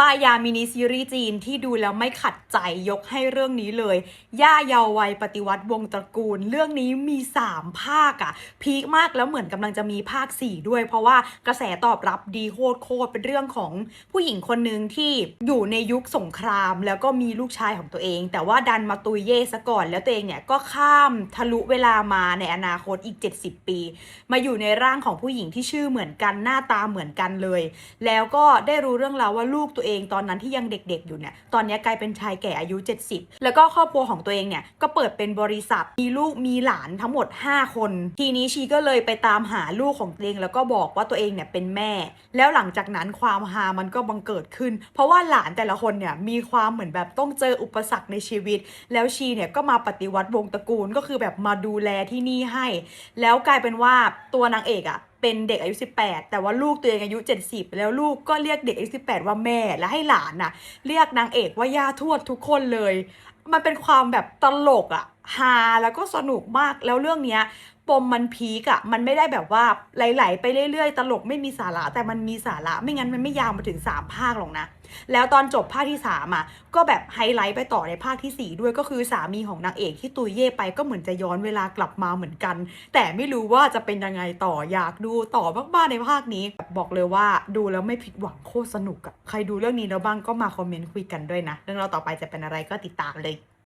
ป้ายามินิซีรีส์จีนที่ดูแล้วไม่ขัดใจยกให้เรื่องนี้เลย ย่าเยาววัยปฏิวัติวงศ์ตระกูล เรื่องนี้มี 3 ภาคอะพีคมากแล้วเหมือนกำลังจะมีภาค 4 ด้วย เพราะว่ากระแสตอบรับดีโคตรโคตรเป็นเรื่องของผู้หญิงคนหนึ่งที่อยู่ในยุคสงคราม แล้วก็มีลูกชายของตัวเอง แต่ว่าดันมาตุยเย่ซะก่อน แล้วตัวเองเนี่ยก็ข้ามทะลุเวลามาในอนาคตอีก 70 ปี มาอยู่ในร่างของผู้หญิงที่ชื่อเหมือนกันหน้าตาเหมือนกันเลย แล้วก็ได้รู้เรื่องราวว่าลูกตัวเองตอนนั้นที่ยังเด็กๆอยู่เนี่ยตอนนี้กลายเป็นชายแก่อายุ 70 แล้วก็ครอบครัวของตัวเองเนี่ยก็เปิดเป็นบริษัทมีลูกมีหลานทั้งหมด 5 คน ทีนี้ชีก็เลยไปตามหาลูกของตัวเองแล้วก็บอกว่าตัวเองเนี่ยเป็นแม่ แล้วหลังจากนั้นความฮามันก็บังเกิดขึ้น เพราะว่าหลานแต่ละคนเนี่ยมีความเหมือนแบบต้องเจออุปสรรคในชีวิต แล้วชีเนี่ยก็มาปฏิวัติวงตระกูลก็คือแบบมาดูแลที่นี่ให้ แล้วกลายเป็นว่าตัวนางเอกอะ เป็นเด็กอายุ 18 แต่ว่าลูกตัวเองอายุ 70 แล้วลูกก็เรียกเด็กอายุ 18 ว่าแม่ และให้หลานน่ะ เรียกนางเอกว่าย่าทวดทุกคนเลย มันเป็นความแบบตลกอะ ฮาแล้วก็สนุกมากแล้วเรื่องเนี้ยปมมันพีกอะมันไม่ได้แบบว่าไหลๆไปเรื่อยๆ ตลกไม่มีสาระแต่มันมีสาระไม่งั้นมันไม่ยาวมาถึง 3 ภาคหรอกนะ แล้วตอนจบภาคที่3อะก็แบบไฮไลท์ไปต่อในภาคทีสี่ 4 ด้วยก็คือสามีของนางเอกที่ตุยเย่ไปก็เหมือนจะย้อนเวลากลับมาเหมือนกัน แต่ไม่รู้ว่าจะเป็นยังไงต่ออยากดูต่อมากๆในภาคนี้บอกเลยว่าดูแล้วไม่ผิดหวังโคตรสนุกอะใครดูเรื่องนี้แล้วบ้างก็มาคอมเมนต์คุยกันด้วยนะ เรื่องเราวต่อไปจะเป็นอะไรก็ติดตามเลย